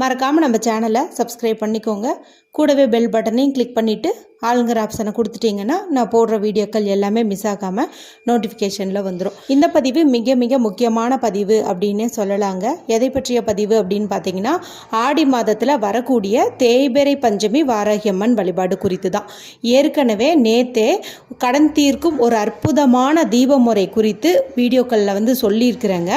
மறக்காமல் நம்ம சேனலை சப்ஸ்கிரைப் பண்ணிக்கோங்க. கூடவே பெல் பட்டனையும் கிளிக் பண்ணிவிட்டு ஆளுங்கிற ஆப்ஷனை கொடுத்துட்டிங்கன்னா நான் போடுற வீடியோக்கள் எல்லாமே மிஸ் ஆகாமல் நோட்டிஃபிகேஷனில் வந்துடும் இந்த பதிவு மிக மிக முக்கியமான பதிவு அப்படின்னே சொல்லலாங்க. எதை பற்றிய பதிவு அப்படின்னு பார்த்தீங்கன்னா ஆடி மாதத்தில் வரக்கூடிய தேய்பெரை பஞ்சமி வாராகியம்மன் வழிபாடு குறித்து தான் ஏற்கனவே நேத்தே கடன் தீர்க்கும் ஒரு அற்புதமான தீப முறை குறித்து வீடியோக்களில் வந்து சொல்லியிருக்கிறேங்க.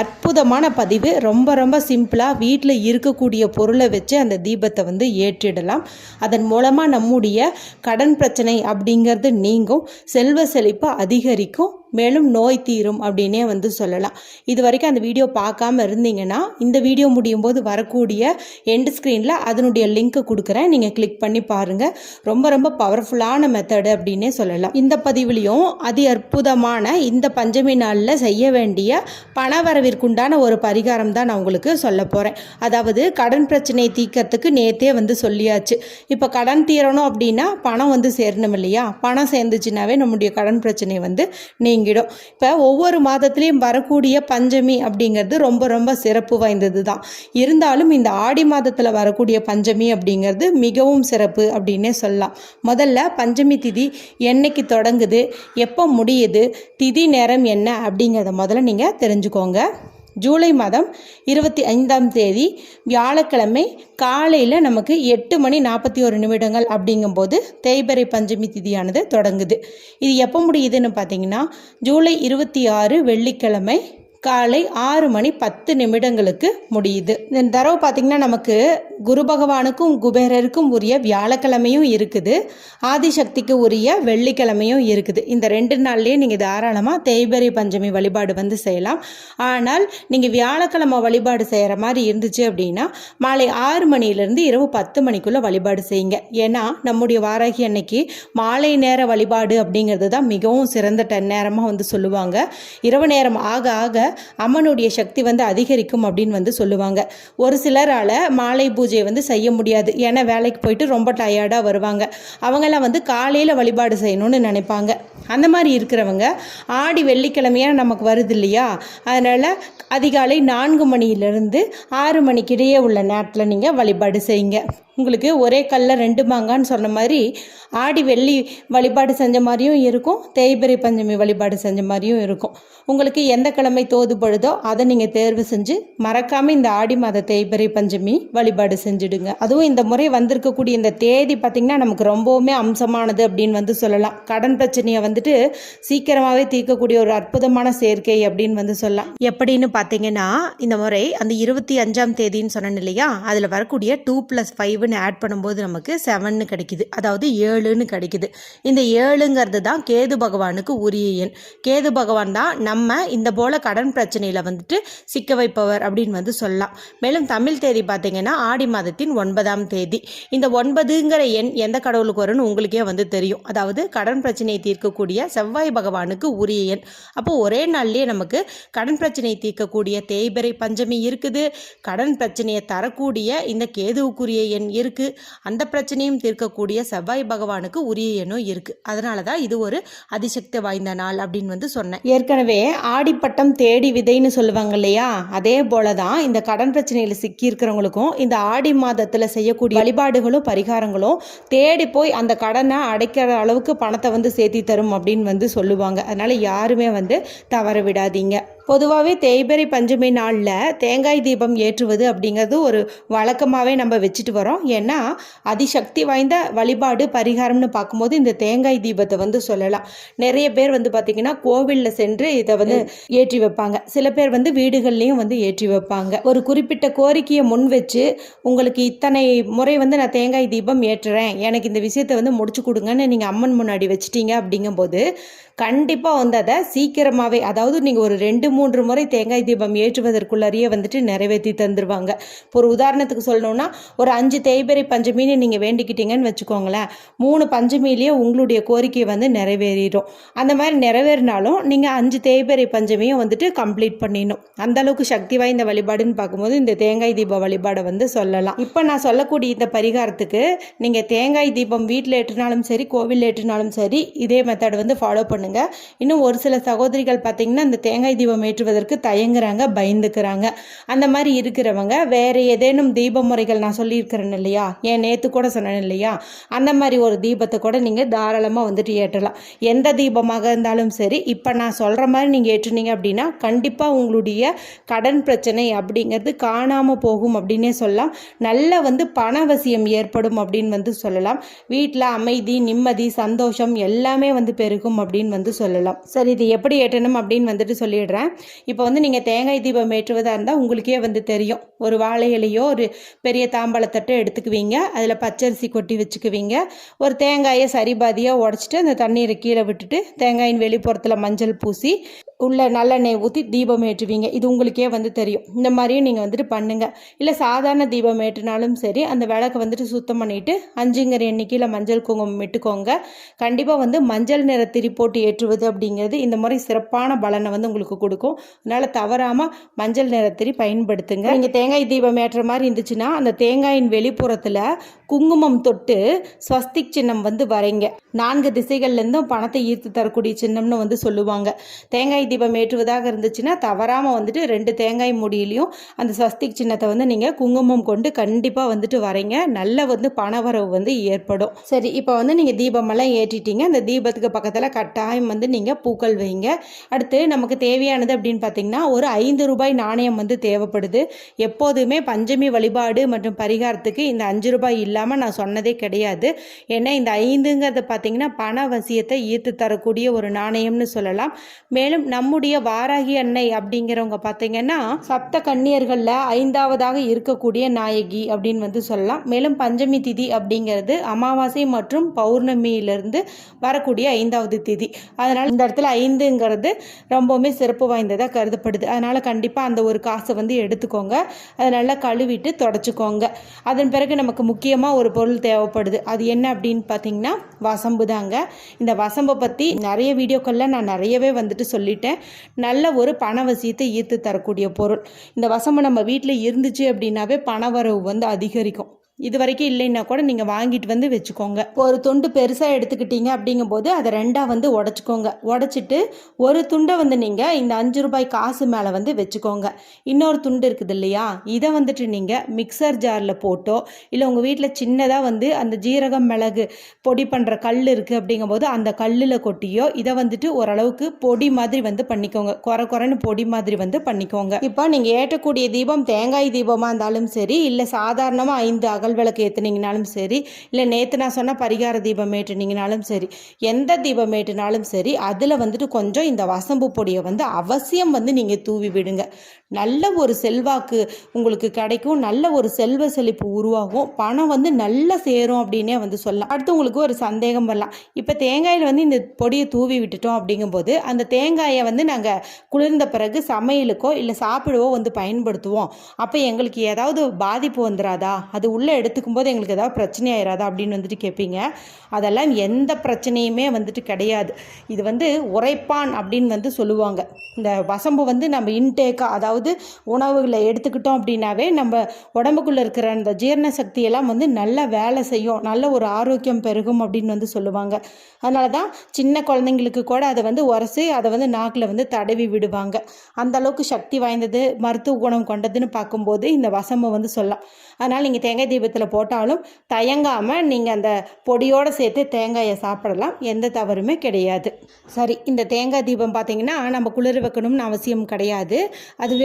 அற்புதமான பதிவு. ரொம்ப ரொம்ப சிம்பிளாக வீட்டில் இருக்க இருக்கக்கூடிய பொருளை வச்சு அந்த தீபத்தை வந்து ஏற்றிடலாம். அதன் மூலமாக நம்முடைய கடன் பிரச்சனை அப்படிங்கிறது நீங்கும் செல்வ செழிப்பு அதிகரிக்கும். மேலும் நோய் தீரும் அப்படின்னே வந்து சொல்லலாம். இது வரைக்கும் அந்த வீடியோ பார்க்காம இருந்தீங்கன்னா இந்த வீடியோ முடியும் போது வரக்கூடிய எண்ட் ஸ்க்ரீனில் அதனுடைய லிங்க்கை கொடுக்குறேன். நீங்கள் கிளிக் பண்ணி பாருங்கள் ரொம்ப ரொம்ப பவர்ஃபுல்லான மெத்தடு அப்படின்னே சொல்லலாம். இந்த பதிவுலையும் அதி அற்புதமான இந்த பஞ்சமி நாளில் செய்ய வேண்டிய பண வரவிற்குண்டான ஒரு பரிகாரம் தான் நான் உங்களுக்கு சொல்ல போகிறேன் அதாவது கடன் பிரச்சனையை தீக்கிறதுக்கு நேத்தே வந்து சொல்லியாச்சு. இப்போ கடன் தீரணும் அப்படின்னா பணம் வந்து சேரணும் இல்லையா? பணம் சேர்ந்துச்சுனாவே நம்முடைய கடன் பிரச்சனை வந்து நீங்கிடும். இப்போ ஒவ்வொரு மாதத்துலேயும் வரக்கூடிய பஞ்சமி அப்படிங்கிறது ரொம்ப ரொம்ப சிறப்பு வாய்ந்தது தான் இருந்தாலும் இந்த ஆடி மாதத்தில் வரக்கூடிய பஞ்சமி அப்படிங்கிறது மிகவும் சிறப்பு அப்படின்னே சொல்லலாம். முதல்ல பஞ்சமி திதி என்னைக்கு தொடங்குது? எப்போ முடியுது? திதி நேரம் என்ன அப்படிங்கிறத முதல்ல நீங்கள் தெரிஞ்சுக்கோங்க. ஜூலை மாதம் இருபத்தி ஐந்தாம் தேதி வியாழக்கிழமை காலையில் நமக்கு எட்டு மணி நாற்பத்தி ஒரு நிமிடங்கள் அப்படிங்கும்போது தேய்பிறை பஞ்சமி திதியானது தொடங்குது. இது எப்போ முடியுதுன்னு பார்த்தீங்கன்னா ஜூலை இருபத்தி ஆறு வெள்ளிக்கிழமை காலை ஆறு மணி பத்து நிமிடங்களுக்கு முடியுது. இந்த தரவு பார்த்திங்கன்னா நமக்கு குரு பகவானுக்கும் குபேரருக்கும் உரிய வியாழக்கிழமையும் இருக்குது. ஆதிசக்திக்கு உரிய வெள்ளிக்கிழமையும் இருக்குது. இந்த ரெண்டு நாள்லேயே நீங்கள் தாராளமாக தேய்பெரி பஞ்சமி வழிபாடு வந்து செய்யலாம். ஆனால் நீங்கள் வியாழக்கிழமை வழிபாடு செய்கிற மாதிரி இருந்துச்சு அப்படின்னா மாலை ஆறு மணிலேருந்து இரவு பத்து மணிக்குள்ளே வழிபாடு செய்யுங்க. ஏன்னா நம்முடைய வாராகி அன்னைக்கு மாலை நேர வழிபாடு அப்படிங்கிறது தான் மிகவும் சிறந்த நேரமாக வந்து சொல்லுவாங்க. இரவு நேரம் ஆக ஆக அம்மனுடைய சக்தி வந்து அதிகரிக்கும் அப்படின்னு வந்து சொல்லுவாங்க. ஒரு சிலரால் மாலை பூஜையை வந்து செய்ய முடியாது. ஏன்னா வேலைக்கு போயிட்டு ரொம்ப டயர்டாக வருவாங்க. அவங்கெல்லாம் வந்து காலையில் வழிபாடு செய்யணும்னு நினைப்பாங்க. அந்த மாதிரி இருக்கிறவங்க ஆடி வெள்ளிக்கிழமையாக நமக்கு வருது இல்லையா அதனால் அதிகாலை நான்கு மணியிலிருந்து ஆறு மணிக்கிடையே உள்ள நேரத்தில் நீங்கள் வழிபாடு செய்யுங்க. உங்களுக்கு ஒரே கல்ல ரெண்டு மாங்கான்னு சொன்ன மாதிரி ஆடி வெள்ளி வழிபாடு செஞ்ச மாதிரியும் இருக்கும் தேய்பிறை பஞ்சமி வழிபாடு செஞ்ச மாதிரியும் இருக்கும். உங்களுக்கு எந்த கிழமை தோதுபடுதோ அதை நீங்கள் தேர்வு செஞ்சு மறக்காமல் இந்த ஆடி மாத தேய்பிறை பஞ்சமி வழிபாடு செஞ்சுடுங்க. அதுவும் இந்த முறை வந்திருக்கக்கூடிய இந்த தேதி பார்த்திங்கன்னா நமக்கு ரொம்பவுமே அம்சமானது அப்படின்னு வந்து சொல்லலாம். கடன் பிரச்சனையை வந்து வந்துட்டு சீக்கிரமாகவே தீர்க்கக்கூடிய ஒரு அற்புதமான சேர்க்கை அப்படின்னு வந்து சொல்லலாம். எப்படின்னு பார்த்தீங்கன்னா இந்த முறை அந்த இருபத்தி அஞ்சாம் தேதின்னு சொன்னேன் இல்லையா? அதில் வரக்கூடிய டூ ப்ளஸ் ஃபைவ்னு ஆட் பண்ணும்போது நமக்கு செவன்னு கிடைக்குது. அதாவது ஏழுன்னு கிடைக்குது. இந்த ஏழுங்கிறது தான் கேது பகவானுக்கு உரிய எண். கேது பகவான் தான் நம்ம இந்த போல் கடன் பிரச்சனையில் வந்துட்டு சிக்க வைப்பவர் அப்படின்னு வந்து சொல்லலாம். மேலும் தமிழ் தேதி பார்த்தீங்கன்னா ஆடி மாதத்தின் ஒன்பதாம் தேதி. இந்த ஒன்பதுங்கிற எண் எந்த கடவுளுக்கு வரும்னு உங்களுக்கே வந்து தெரியும். அதாவது கடன் பிரச்சனையை தீர்க்கக்கூடிய செவ்வாய் பகவானுக்கு உரிய எண். அப்போ ஒரே நாள்லேயே நமக்கு கடன் பிரச்சனையை தீர்க்கக்கூடிய தேய்பிறை பஞ்சமி இருக்குது. கடன் பிரச்சனையை தரக்கூடிய இந்த கேதுவுக்குரிய எண் இருக்குது அந்த பிரச்சனையும் தீர்க்கக்கூடிய செவ்வாய் பகவானுக்கு உரிய எண்ணும் இருக்குது அதனால தான் இது ஒரு அதிசக்தி வாய்ந்த நாள் அப்படின்னு வந்து சொன்னேன். ஏற்கனவே ஆடிப்பட்டம் தேடி விதைன்னு சொல்லுவாங்க இல்லையா? அதே போல தான் இந்த கடன் பிரச்சனையில் சிக்கி இருக்கிறவங்களுக்கும் இந்த ஆடி மாதத்தில் செய்யக்கூடிய வழிபாடுகளும் பரிகாரங்களும் தேடி போய் அந்த கடனை அடைக்கிற அளவுக்கு பணத்தை வந்து சேர்த்தி தரும் அப்படின்னு வந்து சொல்லுவாங்க. அதனால யாருமே வந்து தவற விடாதீங்க. பொதுவாகவே தேய்பிறை பஞ்சமி நாளில் தேங்காய் தீபம் ஏற்றுவது அப்படிங்கிறது ஒரு வழக்கமாகவே நம்ம வச்சுட்டு வரோம். ஏன்னா அதிசக்தி வாய்ந்த வழிபாடு பரிகாரம்னு பார்க்கும்போது இந்த தேங்காய் தீபத்தை வந்து சொல்லலாம். நிறைய பேர் வந்து பார்த்திங்கன்னா கோவிலில் சென்று இதை வந்து ஏற்றி வைப்பாங்க. சில பேர் வந்து வீடுகள்லேயும் வந்து ஏற்றி வைப்பாங்க. ஒரு குறிப்பிட்ட கோரிக்கையை முன் வச்சு உங்களுக்கு இத்தனை முறை வந்து நான் தேங்காய் தீபம் ஏற்றுறேன். எனக்கு இந்த விஷயத்தை வந்து முடிச்சு கொடுங்கன்னு நீங்கள் அம்மன் முன்னாடி வச்சிட்டீங்க அப்படிங்கும்போது கண்டிப்பாக வந்து அதை சீக்கிரமாகவே அதாவது நீங்கள் ஒரு ரெண்டு மூன்று முறை தேங்காய் தீபம் ஏற்றுவதற்குள்ளறிய வந்துட்டு நிறைவேற்றி தந்துடுவாங்க இப்போ ஒரு உதாரணத்துக்கு சொல்லணும்னா ஒரு அஞ்சு தேய்பிறை பஞ்சமின்னு நீங்கள் வேண்டிக்கிட்டீங்கன்னு வச்சுக்கோங்களேன். மூணு பஞ்சமிலேயே உங்களுடைய கோரிக்கை வந்து நிறைவேறிடும். அந்த மாதிரி நிறைவேறினாலும் நீங்கள் அஞ்சு தேய்பிறை பஞ்சமியும் வந்துட்டு கம்ப்ளீட் பண்ணிடணும். அந்த அளவுக்கு சக்தி வாய்ந்த வழிபாடுன்னு பார்க்கும்போது இந்த தேங்காய் தீப வழிபாடை வந்து சொல்லலாம். இப்போ நான் சொல்லக்கூடிய இந்த பரிகாரத்துக்கு நீங்கள் தேங்காய் தீபம் வீட்டில் ஏற்றினாலும் சரி கோவிலில் ஏற்றினாலும் சரி இதே மெத்தட் வந்து ஃபாலோ பண்ணுங்கள் இன்னும் ஒரு சில சகோதரிகள் பார்த்தீங்கன்னா இந்த தேங்காய் தீபம் ஏற்றுவதற்கு தயங்குறாங்க பயந்துக்கிறாங்க. அந்த மாதிரி இருக்கிறவங்க வேறு ஏதேனும் தீப முறைகள் நான் சொல்லியிருக்கிறேன் இல்லையா? ஏன் நேற்று கூட சொன்னேன் இல்லையா? அந்த மாதிரி ஒரு தீபத்தை கூட நீங்கள் தாராளமாக வந்துட்டு ஏற்றலாம். எந்த தீபமாக இருந்தாலும் சரி இப்போ நான் சொல்கிற மாதிரி நீங்கள் ஏற்றுனீங்க அப்படின்னா கண்டிப்பாக உங்களுடைய கடன் பிரச்சனை அப்படிங்கிறது காணாமல் போகும் அப்படின்னே சொல்லலாம். நல்ல வந்து பணவசியம் ஏற்படும் அப்படின்னு வந்து சொல்லலாம். வீட்டில் அமைதி நிம்மதி சந்தோஷம் எல்லாமே வந்து பெருகும் அப்படின்னு வந்து சொல்லலாம். சரி இது எப்படி ஏற்றணும் அப்படின்னு வந்துட்டு சொல்லிடுறேன். இப்போ வந்து நீங்கள் தேங்காய் தீபம் ஏற்றுவதாக இருந்தால் உங்களுக்கே வந்து தெரியும். ஒரு வாழை இலையோ ஒரு பெரிய தாம்பாளத்தட்டை எடுத்துக்குவீங்க. அதில் பச்சரிசி கொட்டி வச்சுக்குவீங்க. ஒரு தேங்காயை சரிபாதியாக உடச்சிட்டு அந்த தண்ணீரை கீழே விட்டுட்டு தேங்காயின் வெளிப்புறத்தில் மஞ்சள் பூசி உள்ள நல்லெண்ணெய் ஊற்றி தீபம் ஏற்றுவீங்க. இது உங்களுக்கே வந்து தெரியும். இந்த மாதிரியும் நீங்கள் வந்துட்டு பண்ணுங்கள் இல்லை சாதாரண தீபம் ஏற்றினாலும் சரி அந்த விளக்கை வந்துட்டு சுத்தம் பண்ணிவிட்டு அஞ்சுங்கிற எண்ணிக்கையில் மஞ்சள் குங்குமம் இட்டுக்கோங்க. கண்டிப்பாக வந்து மஞ்சள் நிற திரி போட்டு ஏற்றுவது அப்படிங்கிறது இந்த மாதிரி சிறப்பான பலனை வந்து உங்களுக்கு கொடுக்கும். அதனால் தவறாமல் மஞ்சள் நிறத்திரி பயன்படுத்துங்க. நீங்கள் தேங்காய் தீபம் ஏற்றுற மாதிரி இருந்துச்சுன்னா அந்த தேங்காயின் வெளிப்புறத்தில் குங்குமம் தொட்டு ஸ்வஸ்திக் சின்னம் வந்து வரைங்க. நான்கு திசைகள்லேருந்தும் பணத்தை ஈர்த்து தரக்கூடிய சின்னம்னு வந்து சொல்லுவாங்க. தேங்காய் தீபம் ஏற்றுவதாக இருந்துச்சுன்னா தவறாமல் வந்துட்டு ரெண்டு தேங்காய் முடியிலையும் அந்த ஸ்வஸ்திக் சின்னத்தை வந்து நீங்கள் குங்குமம் கொண்டு கண்டிப்பாக வந்துட்டு வரீங்க. நல்ல வந்து பணவரவு வந்து ஏற்படும். சரி இப்போ வந்து நீங்கள் தீபமெல்லாம் ஏற்றிட்டீங்க. அந்த தீபத்துக்கு பக்கத்தில் கட்டாயம் வந்து நீங்கள் பூக்கள் வைங்க. அடுத்து நமக்கு தேவையானது அப்படின்னு பார்த்தீங்கன்னா ஒரு ஐந்து ரூபாய் நாணயம் வந்து தேவைப்படுது. எப்போதுமே பஞ்சமி வழிபாடு மற்றும் பரிகாரத்துக்கு இந்த அஞ்சு ரூபாய் இல்லாமல் நான் சொன்னதே கிடையாது. ஏன்னா இந்த ஐந்துங்கிறத பார்த்தீங்கன்னா பண வசியத்தை ஈர்த்து தரக்கூடிய ஒரு நாணயம்னு சொல்லலாம். மேலும் நம்முடைய வாராகி அன்னை அப்படிங்கிறவங்க பார்த்தீங்கன்னா சப்த கன்னியர்களில் ஐந்தாவதாக இருக்கக்கூடிய நாயகி அப்படின்னு வந்து சொல்லலாம். மேலும் பஞ்சமி திதி அப்படிங்கிறது அமாவாசை மற்றும் பௌர்ணமியிலிருந்து வரக்கூடிய ஐந்தாவது திதி. அதனால் இந்த இடத்துல ஐந்துங்கிறது ரொம்பவுமே சிறப்பு வாய்ந்ததாக கருதப்படுது. அதனால் கண்டிப்பாக அந்த ஒரு காசை வந்து எடுத்துக்கோங்க. அதை நல்லா கழுவிட்டு தொடச்சிக்கோங்க. அதன் பிறகு நமக்கு முக்கியமாக ஒரு பொருள் தேவைப்படுது. அது என்ன அப்படின்னு பார்த்தீங்கன்னா வசம்பு தாங்க இந்த வசம்பை பற்றி நிறைய வீடியோக்களில் நான் நிறையவே வந்துட்டு சொல்லிட்டேன். நல்ல ஒரு பண வசியத்தை ஈர்த்து தரக்கூடிய பொருள். இந்த வசம்பு நம்ம வீட்டில் இருந்துச்சு அப்படின்னாவே பணவரவு வந்து அதிகரிக்கும். இது வரைக்கும் இல்லைன்னா கூட நீங்கள் வாங்கிட்டு வந்து வச்சுக்கோங்க. ஒரு துண்டு பெருசாக எடுத்துக்கிட்டீங்க அப்படிங்கும்போது அதை ரெண்டாக வந்து உடச்சிக்கோங்க. உடச்சிட்டு ஒரு துண்டை வந்து நீங்கள் இந்த அஞ்சு ரூபாய் காசு மேலே வந்து வச்சுக்கோங்க. இன்னொரு துண்டு இருக்குது இல்லையா? இதை வந்துட்டு நீங்கள் மிக்சர் ஜாரில் போட்டோ இல்லை உங்கள் வீட்டில் சின்னதாக வந்து அந்த ஜீரகம் மிளகு பொடி பண்ணுற கல் இருக்குது அப்படிங்கும்போது அந்த கல்லில் கொட்டியோ இதை வந்துட்டு ஓரளவுக்கு பொடி மாதிரி வந்து பண்ணிக்கோங்க. குறை குறைன்னு பொடி மாதிரி வந்து பண்ணிக்கோங்க. இப்போ நீங்கள் ஏற்றக்கூடிய தீபம் தேங்காய் தீபமாக இருந்தாலும் சரி இல்லை சாதாரணமாக ஐந்து அகல் விளக்கு ஏற்றுனீங்கனாலும் சரி இல்லை நேற்று நான் சொன்ன பரிகார தீபம் ஏற்றுனீங்கனாலும் சரி எந்த தீபம் ஏற்றினாலும் சரி அதில் வந்துட்டு கொஞ்சம் இந்த வசம்பு பொடியை வந்து அவசியம் வந்து நீங்கள் தூவி விடுங்க. நல்ல ஒரு செல்வாக்கு உங்களுக்கு கிடைக்கும். நல்ல ஒரு செல்வ செழிப்பு உருவாகும். பணம் வந்து நல்லா சேரும் அப்படின்னே வந்து சொல்லலாம். அடுத்து உங்களுக்கு ஒரு சந்தேகம் வரலாம். இப்போ தேங்காயில் வந்து இந்த பொடியை தூவி விட்டுட்டோம் அப்படிங்கும்போது அந்த தேங்காயை வந்து நாங்கள் குளிர்ந்த பிறகு சமையலுக்கோ இல்லை சாப்பிடவோ வந்து பயன்படுத்துவோம். அப்போ எங்களுக்கு ஏதாவது பாதிப்பு வந்துடாதா அது உள்ளே எடுத்துக்கும் போது எங்களுக்கு ஏதாவது பிரச்சனை ஆயிராதா அப்படின்னு வந்துட்டு கேட்பீங்க அதெல்லாம் எந்த பிரச்சனையுமே வந்துட்டு கிடையாது. இது வந்து உரைப்பான் அப்படின்னு வந்து சொல்லுவாங்க. இந்த வசம்பு வந்து நம்ம இன்டேக்காக அதாவது உணவுகளை எடுத்துக்கிட்டோம் அப்படின்னாவே நம்ம உடம்புக்குள்ளே இருக்கிற அந்த ஜீரண சக்தியெல்லாம் வந்து நல்லா வேலை செய்யும். நல்ல ஒரு ஆரோக்கியம் பெருகும் அப்படின்னு வந்து சொல்லுவாங்க. அதனால தான் சின்ன குழந்தைங்களுக்கு கூட அதை வந்து உரசி அதை வந்து நாக்கில் வந்து தடவி விடுவாங்க. அந்த அளவுக்கு சக்தி வாய்ந்தது மருத்துவ குணம் கொண்டதுன்னு பார்க்கும்போது இந்த வசம்பை வந்து சொல்லலாம். அதனால் நீங்கள் தேங்காய் தீபத்தில் போட்டாலும் தயங்காமல் நீங்கள் அந்த பொடியோடு சேர்த்து தேங்காயை சாப்பிடலாம். எந்த தவறுமே கிடையாது. சரி இந்த தேங்காய் தீபம் பார்த்தீங்கன்னா நம்ம குளிர் வைக்கணும்னு அவசியம் கிடையாது.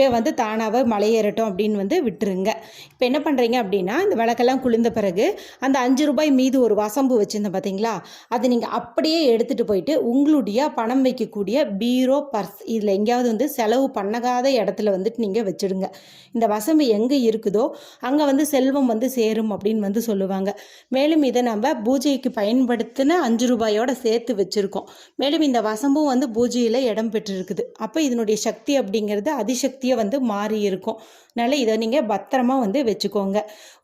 இதுவே வந்து தானாகவே மலையேறட்டும் அப்படின்னு வந்து விட்டுருங்க. இப்போ என்ன பண்ணுறீங்க அப்படின்னா இந்த விளக்கெல்லாம் குளிர்ந்த பிறகு அந்த அஞ்சு ரூபாய் மீது ஒரு வசம்பு வச்சுருந்தேன் பார்த்தீங்களா அதை நீங்கள் அப்படியே எடுத்துகிட்டு போயிட்டு உங்களுடைய பணம் வைக்கக்கூடிய பீரோ பர்ஸ் இதில் எங்கேயாவது வந்து செலவு பண்ணாத இடத்துல வந்துட்டு நீங்கள் வச்சுடுங்க. இந்த வசம்பு எங்கே இருக்குதோ அங்கே வந்து செல்வம் வந்து சேரும் அப்படின்னு வந்து சொல்லுவாங்க. மேலும் இதை நம்ம பூஜைக்கு பயன்படுத்தின அஞ்சு ரூபாயோட சேர்த்து வச்சுருக்கோம். மேலும் இந்த வசம்பும் வந்து பூஜையில் இடம் பெற்றிருக்குது. அப்போ இதனுடைய சக்தி அப்படிங்கிறது அதிசக்தியை வந்து மாறி இருக்கும். அதனால் இதை நீங்கள் பத்திரமா வந்து வச்சுக்கோங்க.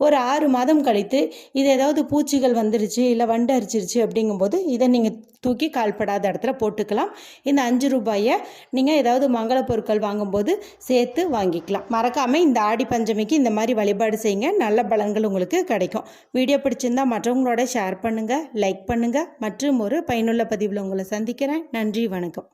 ஒரு ஆறு மாதம் கழித்து இது ஏதாவது பூச்சிகள் வந்துருச்சு இல்லை வண்டு அரிச்சிருச்சு அப்படிங்கும்போது இதை நீங்கள் தூக்கி கால்படாத இடத்துல போட்டுக்கலாம். இந்த அஞ்சு ரூபாயை நீங்கள் ஏதாவது மங்கள பொருட்கள் வாங்கும்போது சேர்த்து வாங்கிக்கலாம். மறக்காமல் இந்த ஆடி பஞ்சமிக்கு இந்த மாதிரி வழிபாடு செய்யுங்க. நல்ல பலன்கள் உங்களுக்கு கிடைக்கும். வீடியோ பிடிச்சிருந்தா மற்றவங்களோட ஷேர் பண்ணுங்கள் லைக் பண்ணுங்கள் மற்றும் ஒரு பயனுள்ள பதிவில் உங்களை சந்திக்கிறேன். நன்றி வணக்கம்.